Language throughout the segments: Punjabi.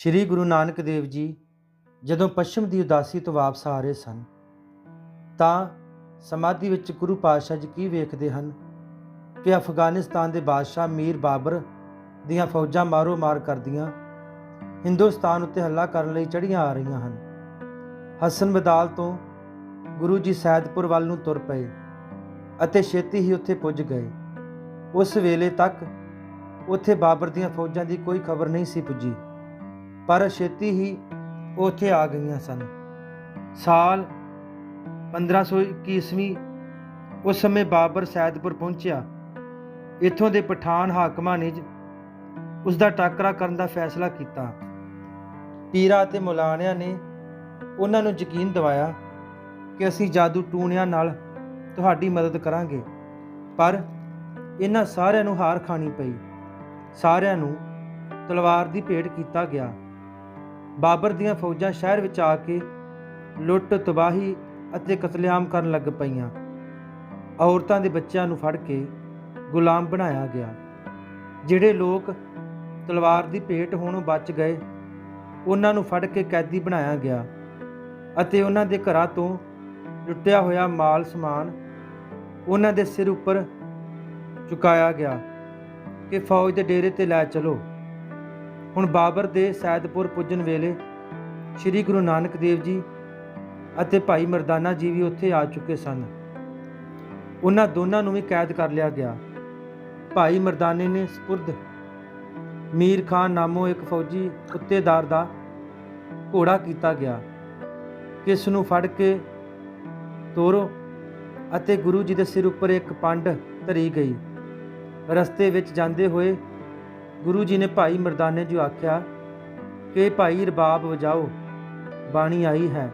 ਸ੍ਰੀ ਗੁਰੂ ਨਾਨਕ ਦੇਵ ਜੀ ਜਦੋਂ ਪੱਛਮ ਦੀ ਉਦਾਸੀ ਤੋਂ ਵਾਪਸ ਆ ਰਹੇ ਸਨ, ਤਾਂ ਸਮਾਧੀ ਵਿੱਚ ਗੁਰੂ ਪਾਤਸ਼ਾਹ ਜੀ ਕੀ ਵੇਖਦੇ ਹਨ? ਕਿ ਅਫਗਾਨਿਸਤਾਨ ਦੇ ਬਾਦਸ਼ਾਹ ਮੀਰ ਬਾਬਰ ਦੀਆਂ ਫੌਜਾਂ ਮਾਰੋ ਮਾਰ ਕਰਦੀਆਂ ਹਿੰਦੁਸਤਾਨ ਉੱਤੇ ਹੱਲਾ ਕਰਨ ਲਈ ਚੜ੍ਹੀਆਂ ਆ ਰਹੀਆਂ ਹਨ। ਹਸਨ ਬਦਾਲ ਤੋਂ ਗੁਰੂ ਜੀ ਸੈਦਪੁਰ ਵੱਲ ਨੂੰ ਤੁਰ ਪਏ ਅਤੇ ਛੇਤੀ ਹੀ ਉੱਥੇ ਪੁੱਜ ਗਏ। ਉਸ ਵੇਲੇ ਤੱਕ ਉੱਥੇ ਬਾਬਰ ਦੀਆਂ ਫੌਜਾਂ ਦੀ ਕੋਈ ਖਬਰ ਨਹੀਂ ਸੀ ਪੁੱਜੀ। ਪਰ ਛੇਤੀ ਹੀ ਉੱਥੇ ਆ ਗਈਆਂ ਸਨ। ਸਾਲ 1521 ਈਸਵੀ ਉਸ ਸਮੇਂ ਬਾਬਰ ਸੈਦਪੁਰ ਪਹੁੰਚਿਆ। ਇੱਥੋਂ ਦੇ ਪਠਾਨ ਹਾਕਮਾਂ ਨੇ ਜ- ਉਸ ਦਾ ਟਾਕਰਾ ਕਰਨ ਦਾ ਫੈਸਲਾ ਕੀਤਾ। ਪੀਰਾ ਅਤੇ ਮੌਲਾਨਿਆਂ ਨੇ ਉਹਨਾਂ ਨੂੰ ਯਕੀਨ ਦਿਵਾਇਆ ਕਿ ਅਸੀਂ ਜਾਦੂ ਟੂਣਿਆਂ ਨਾਲ ਤੁਹਾਡੀ ਮਦਦ ਕਰਾਂਗੇ। ਪਰ ਇਹਨਾਂ ਸਾਰਿਆਂ ਨੂੰ ਹਾਰ ਖਾਣੀ ਪਈ। ਸਾਰਿਆਂ ਨੂੰ ਤਲਵਾਰ ਦੀ ਭੇਟ ਕੀਤਾ ਗਿਆ। ਬਾਬਰ ਦੀਆਂ ਫੌਜਾਂ ਸ਼ਹਿਰ ਵਿੱਚ ਆ ਕੇ ਲੁੱਟ, ਤਬਾਹੀ ਅਤੇ ਕਤਲੇਆਮ ਕਰਨ ਲੱਗ ਪਈਆਂ। ਔਰਤਾਂ ਦੇ ਬੱਚਿਆਂ ਨੂੰ ਫੜ ਕੇ ਗੁਲਾਮ ਬਣਾਇਆ ਗਿਆ। ਜਿਹੜੇ ਲੋਕ ਤਲਵਾਰ ਦੀ ਭੇਟ ਹੋਣੋਂ ਬਚ ਗਏ, ਉਹਨਾਂ ਨੂੰ ਫੜ ਕੇ ਕੈਦੀ ਬਣਾਇਆ ਗਿਆ ਅਤੇ ਉਹਨਾਂ ਦੇ ਘਰਾਂ ਤੋਂ ਲੁੱਟਿਆ ਹੋਇਆ ਮਾਲ, ਸਮਾਨ ਉਹਨਾਂ ਦੇ ਸਿਰ ਉੱਪਰ ਚੁਕਾਇਆ ਗਿਆ ਕਿ ਫੌਜ ਦੇ ਡੇਰੇ ਤੇ ਲੈ ਚਲੋ। ਹੁਣ ਬਾਬਰ ਦੇ ਸੈਦਪੁਰ ਪੁੱਜਣ ਵੇਲੇ ਸ੍ਰੀ ਗੁਰੂ ਨਾਨਕ ਦੇਵ ਜੀ ਅਤੇ ਭਾਈ ਮਰਦਾਨਾ ਜੀ ਵੀ ਉੱਥੇ ਆ ਚੁੱਕੇ ਸਨ। ਉਹਨਾਂ ਦੋਨਾਂ ਨੂੰ ਵੀ ਕੈਦ ਕਰ ਲਿਆ ਗਿਆ। ਭਾਈ ਮਰਦਾਨੇ ਨੇ ਸਪੁਰਦ ਮੀਰ ਖਾਨ ਨਾਮੋ ਇੱਕ ਫੌਜੀ ਕੁੱਤੇਦਾਰ ਦਾ ਘੋੜਾ ਕੀਤਾ ਗਿਆ। ਕਿ ਨੂੰ ਫੜ ਕੇ ਤੋਰੋ ਅਤੇ ਗੁਰੂ ਜੀ ਦੇ ਸਿਰ ਉੱਪਰ ਇੱਕ ਪੰਡ ਧਰੀ ਗਈ। ਰਸਤੇ ਵਿੱਚ ਜਾਂਦੇ ਹੋਏ ਗੁਰੂ ਜੀ ਨੇ ਭਾਈ ਮਰਦਾਨੇ ਜੀ ਆਖਿਆ, ਕਿ ਭਾਈ ਰਬਾਬ ਵਜਾਓ, ਬਾਣੀ ਆਈ ਹੈ।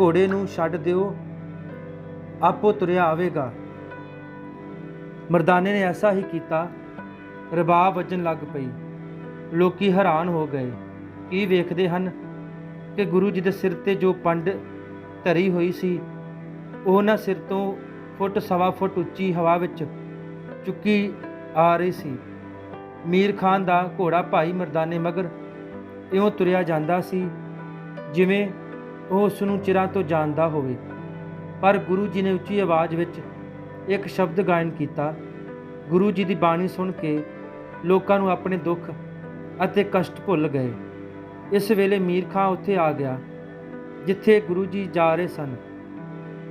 ਘੋੜੇ ਨੂੰ ਛੱਡ ਦਿਓ, ਆਪੋ ਤੁਰਿਆ ਆਵੇਗਾ। ਮਰਦਾਨੇ ਨੇ ਐਸਾ ਹੀ ਕੀਤਾ, ਰਬਾਬ ਵੱਜਣ ਲੱਗ ਪਈ। ਲੋਕੀ ਹੈਰਾਨ ਹੋ ਗਏ। ਕੀ ਵੇਖਦੇ ਹਨ ਕਿ ਗੁਰੂ ਜੀ ਦੇ ਸਿਰ ਤੇ ਜੋ ਪੰਡ ਧਰੀ ਹੋਈ ਸੀ, ਉਹ ਉਹਨਾਂ ਸਿਰ ਤੋਂ ਫੁੱਟ, ਸਵਾ ਫੁੱਟ ਉੱਚੀ ਹਵਾ ਵਿੱਚ ਚੁੱਕੀ ਆ ਰਹੀ ਸੀ। ਮੀਰ ਖਾਨ ਦਾ ਘੋੜਾ ਭਾਈ ਮਰਦਾਨੇ ਮਗਰ ਇਉਂ ਤੁਰਿਆ ਜਾਂਦਾ ਸੀ, ਜਿਵੇਂ ਉਹ ਉਸ ਨੂੰ ਚਿਰਾਂ ਤੋਂ ਜਾਣਦਾ ਹੋਵੇ। ਪਰ ਗੁਰੂ ਜੀ ਨੇ ਉੱਚੀ ਆਵਾਜ਼ ਵਿੱਚ ਇੱਕ ਸ਼ਬਦ ਗਾਇਨ ਕੀਤਾ। ਗੁਰੂ ਜੀ ਦੀ ਬਾਣੀ ਸੁਣ ਕੇ ਲੋਕਾਂ ਨੂੰ ਆਪਣੇ ਦੁੱਖ ਅਤੇ ਕਸ਼ਟ ਭੁੱਲ ਗਏ। ਇਸ ਵੇਲੇ ਮੀਰ ਖਾਂ ਉੱਥੇ ਆ ਗਿਆ, ਜਿੱਥੇ ਗੁਰੂ ਜੀ ਜਾ ਰਹੇ ਸਨ।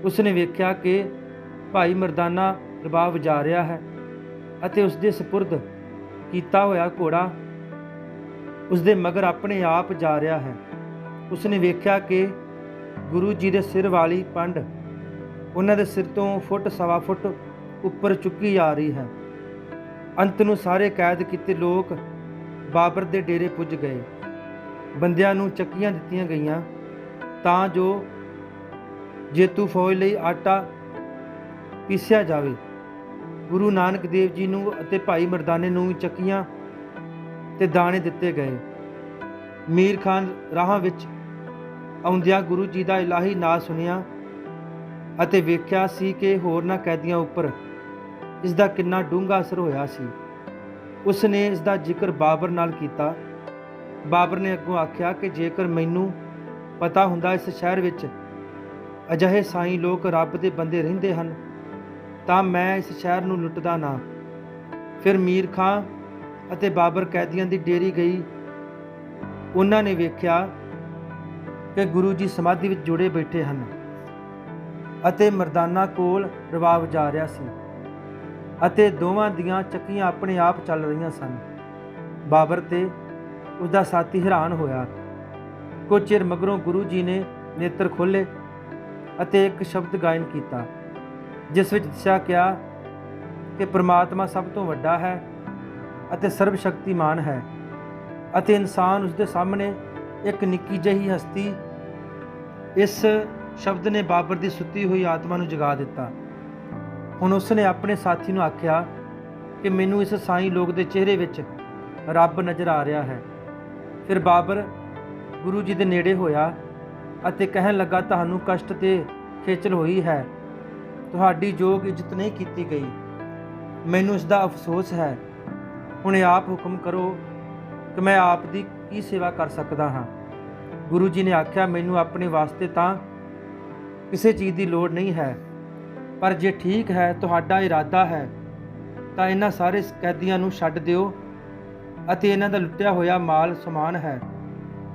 ਉਸਨੇ ਵੇਖਿਆ ਕਿ ਭਾਈ ਮਰਦਾਨਾ ਰਬਾਬ ਵਜਾ ਰਿਹਾ ਹੈ ਅਤੇ ਉਸ ਦੇ ਸਪੁਰਦ ਕੀਤਾ ਹੋਇਆ ਘੋੜਾ ਉਸ ਦੇ ਮਗਰ ਆਪਣੇ ਆਪ ਜਾ ਰਿਹਾ ਹੈ। ਉਸ ਨੇ ਵੇਖਿਆ ਕਿ ਗੁਰੂ ਜੀ ਦੇ ਸਿਰ ਵਾਲੀ ਪੰਡ ਉਹਨਾਂ ਦੇ ਸਿਰ ਤੋਂ ਫੁੱਟ, ਸਵਾ ਫੁੱਟ ਉੱਪਰ ਚੁੱਕੀ ਆ ਰਹੀ ਹੈ। ਅੰਤ ਨੂੰ ਸਾਰੇ ਕੈਦ ਕੀਤੇ ਲੋਕ ਬਾਬਰ ਦੇ ਡੇਰੇ ਪੁੱਜ ਗਏ। ਬੰਦਿਆਂ ਨੂੰ ਚੱਕੀਆਂ ਦਿੱਤੀਆਂ ਗਈਆਂ ਤਾਂ ਜੋ ਜੇਤੂ ਫੌਜ ਲਈ ਆਟਾ ਪੀਸਿਆ ਜਾਵੇ। ਗੁਰੂ ਨਾਨਕ ਦੇਵ ਜੀ ਨੂੰ ਅਤੇ ਭਾਈ ਮਰਦਾਨੇ ਨੂੰ ਵੀ ਚੱਕੀਆਂ ਤੇ ਦਾਣੇ ਦਿੱਤੇ ਗਏ। ਮੀਰ ਖਾਨ ਰਾਹਾਂ ਵਿੱਚ ਆਉਂਦਿਆਂ ਗੁਰੂ ਜੀ ਦਾ ਇਲਾਹੀ ਨਾਮ ਸੁਨਿਆ ਅਤੇ ਵੇਖਿਆ ਸੀ ਕਿ ਹੋਰਨਾਂ ਕੈਦੀਆਂ ਉੱਪਰ ਇਸ ਦਾ ਕਿੰਨਾ ਡੂੰਘਾ ਅਸਰ ਹੋਇਆ ਸੀ। ਉਸ ਨੇ ਇਸ ਦਾ ਜ਼ਿਕਰ ਬਾਬਰ ਨਾਲ ਕੀਤਾ। ਬਾਬਰ ਨੇ ਅੱਗੋਂ ਆਖਿਆ ਕਿ ਜੇਕਰ ਮੈਨੂੰ ਪਤਾ ਹੁੰਦਾ ਇਸ ਸ਼ਹਿਰ ਵਿੱਚ ਅਜਿਹੇ ਸਾਈਂ ਲੋਕ ਰੱਬ ਦੇ ਬੰਦੇ ਰਹਿੰਦੇ ਹਨ ਤਾਂ ਮੈਂ ਇਸ ਸ਼ਹਿਰ ਨੂੰ ਲੁੱਟਦਾ ਨਾ। ਫਿਰ ਮੀਰ ਖਾਂ ਅਤੇ ਬਾਬਰ ਕੈਦੀਆਂ ਦੀ ਡੇਰੀ ਗਈ। ਉਹਨਾਂ ਨੇ ਵੇਖਿਆ ਕਿ ਗੁਰੂ ਜੀ ਸਮਾਧੀ ਵਿੱਚ ਜੁੜੇ ਬੈਠੇ ਹਨ ਅਤੇ ਮਰਦਾਨਾ ਕੋਲ ਰਵਾਬ ਜਾ ਰਿਹਾ ਸੀ ਅਤੇ ਦੋਵਾਂ ਦੀਆਂ ਚੱਕੀਆਂ ਆਪਣੇ ਆਪ ਚੱਲ ਰਹੀਆਂ ਸਨ। ਬਾਬਰ ਤੇ ਉਸ ਦਾ ਸਾਥੀ ਹੈਰਾਨ ਹੋਇਆ। ਕੁਝ ਚਿਰ ਮਗਰੋਂ ਗੁਰੂ ਜੀ ਨੇ ਨੇਤਰ ਖੋਲੇ ਅਤੇ ਇੱਕ ਸ਼ਬਦ ਗਾਇਨ ਕੀਤਾ। ਜਿਸ ਵਿੱਚ ਦੱਸਿਆ ਗਿਆ ਕਿ ਪ੍ਰਮਾਤਮਾ ਸਭ ਤੋਂ ਵੱਡਾ ਹੈ ਅਤੇ ਸਰਵ ਸ਼ਕਤੀਮਾਨ ਹੈ ਅਤੇ ਇਨਸਾਨ ਉਸ ਦੇ ਸਾਹਮਣੇ ਇੱਕ ਨਿੱਕੀ ਜਿਹੀ ਹਸਤੀ ਇਸ ਸ਼ਬਦ ਨੇ ਬਾਬਰ ਦੀ ਸੁੱਤੀ ਹੋਈ ਆਤਮਾ ਨੂੰ ਜਗਾ ਦਿੱਤਾ। ਹੁਣ ਉਸ ਨੇ ਆਪਣੇ ਸਾਥੀ ਨੂੰ ਆਖਿਆ ਕਿ ਮੈਨੂੰ ਇਸ ਸਾਈਂ ਲੋਕ ਦੇ ਚਿਹਰੇ ਵਿੱਚ ਰੱਬ ਨਜ਼ਰ ਆ ਰਿਹਾ ਹੈ। ਫਿਰ ਬਾਬਰ ਗੁਰੂ ਜੀ ਦੇ ਨੇੜੇ ਹੋਇਆ ਅਤੇ ਕਹਿਣ ਲੱਗਾ, ਤੁਹਾਨੂੰ ਕਸ਼ਟ ਤੇ ਖੇਚਲ ਹੋਈ ਹੈ। ਤੁਹਾਡੀ ਯੋਗ ਇੱਜ਼ਤ ਨਹੀਂ ਕੀਤੀ ਗਈ। ਮੈਨੂੰ ਇਸ ਦਾ ਅਫਸੋਸ ਹੈ। ਹੁਣ ਆਪ ਹੁਕਮ ਕਰੋ ਕਿ ਕਿ ਮੈਂ ਆਪ ਦੀ ਕੀ ਸੇਵਾ ਕਰ ਸਕਦਾ ਹਾਂ। ਗੁਰੂ ਜੀ ਨੇ ਆਖਿਆ, ਮੈਨੂੰ ਆਪਣੇ ਵਾਸਤੇ ਤਾਂ ਕਿਸੇ ਚੀਜ਼ ਦੀ ਲੋੜ ਨਹੀਂ ਹੈ, ਪਰ ਜੇ ਠੀਕ ਹੈ, ਤੁਹਾਡਾ ਇਰਾਦਾ ਹੈ, ਤਾਂ ਇਹਨਾਂ ਸਾਰੇ ਕੈਦੀਆਂ ਨੂੰ ਛੱਡ ਦਿਓ ਅਤੇ ਇਹਨਾਂ ਦਾ ਲੁੱਟਿਆ ਹੋਇਆ ਮਾਲ ਸਮਾਨ ਹੈ,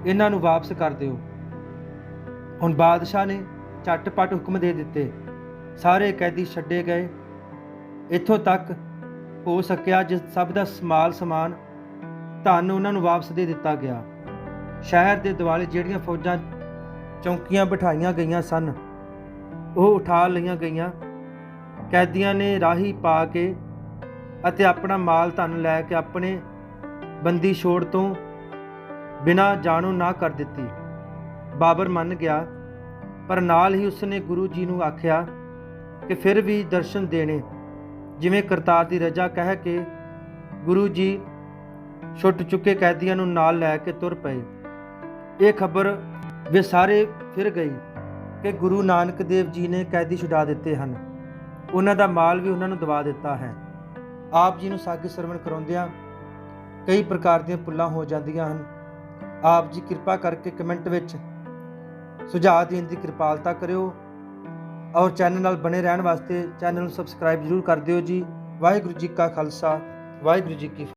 ਇਹਨਾਂ ਨੂੰ ਵਾਪਸ ਕਰ ਦਿਓ। ਹੁਣ ਬਾਦਸ਼ਾਹ ਨੇ ਝਟਪਟ ਹੁਕਮ ਦੇ ਦਿੱਤੇ। ਸਾਰੇ ਕੈਦੀ ਛੱਡੇ ਗਏ। ਇੱਥੋਂ ਤੱਕ ਹੋ ਸਕਿਆ ਜਿਸ ਸਭ ਦਾ ਸਮਾਲ ਸਮਾਨ ਧਨ ਉਹਨਾਂ ਨੂੰ ਵਾਪਸ ਦੇ ਦਿੱਤਾ ਗਿਆ। ਸ਼ਹਿਰ ਦੇ ਦਿਵਾਲੇ ਜਿਹੜੀਆਂ ਫੌਜਾਂ ਚੌਂਕੀਆਂ ਬਿਠਾਈਆਂ ਗਈਆਂ ਸਨ, ਉਹ ਉਠਾ ਲਈਆਂ ਗਈਆਂ। ਕੈਦੀਆਂ ਨੇ ਰਾਹੀ ਪਾ ਕੇ ਅਤੇ ਆਪਣਾ ਮਾਲ ਧਨ ਲੈ ਕੇ ਆਪਣੇ ਬੰਦੀ ਛੋੜ ਤੋਂ ਬਿਨਾਂ ਜਾਣੋ ਨਾ ਕਰ ਦਿੱਤੀ। ਬਾਬਰ ਮੰਨ ਗਿਆ, ਪਰ ਨਾਲ ਹੀ ਉਸਨੇ ਗੁਰੂ ਜੀ ਨੂੰ ਆਖਿਆ ਕਿ ਫਿਰ ਵੀ ਦਰਸ਼ਨ ਦੇਣੇ। ਜਿਵੇਂ ਕਰਤਾਰ ਦੀ ਰਜਾ ਕਹਿ ਕੇ ਗੁਰੂ ਜੀ ਛੁੱਟ ਚੁੱਕੇ ਕੈਦੀਆਂ ਨੂੰ ਨਾਲ ਲੈ ਕੇ ਤੁਰ ਪਏ। ਇਹ ਖਬਰ ਵੇ ਸਾਰੇ ਫਿਰ ਗਈ ਕਿ ਗੁਰੂ ਨਾਨਕ ਦੇਵ ਜੀ ਨੇ ਕੈਦੀ ਛੁਡਾ ਦਿੱਤੇ ਹਨ। ਉਹਨਾਂ ਦਾ ਮਾਲ ਵੀ ਉਹਨਾਂ ਨੂੰ ਦਵਾ ਦਿੱਤਾ ਹੈ। ਆਪ ਜੀ ਨੂੰ ਸਾਗੇ ਸਰਵਣ ਕਰਾਉਂਦਿਆਂ ਕਈ ਪ੍ਰਕਾਰ ਦੀਆਂ ਪੁੱਲਾਂ ਹੋ ਜਾਂਦੀਆਂ ਹਨ। ਆਪ ਜੀ ਕਿਰਪਾ ਕਰਕੇ ਕਮੈਂਟ ਵਿੱਚ ਸੁਝਾਅ ਦੇਣ ਦੀ ਕਿਰਪਾਲਤਾ ਕਰਿਓ। ਔਰ ਚੈਨਲ ਨਾਲ ਬਣੇ ਰਹਿਣ ਵਾਸਤੇ ਚੈਨਲ ਨੂੰ ਸਬਸਕ੍ਰਾਈਬ ਜ਼ਰੂਰ ਕਰ ਦਿਓ ਜੀ। ਵਾਹਿਗੁਰੂ ਜੀ ਕਾ ਖਾਲਸਾ, ਵਾਹਿਗੁਰੂ ਜੀ ਕੀ ਫਤਿਹ।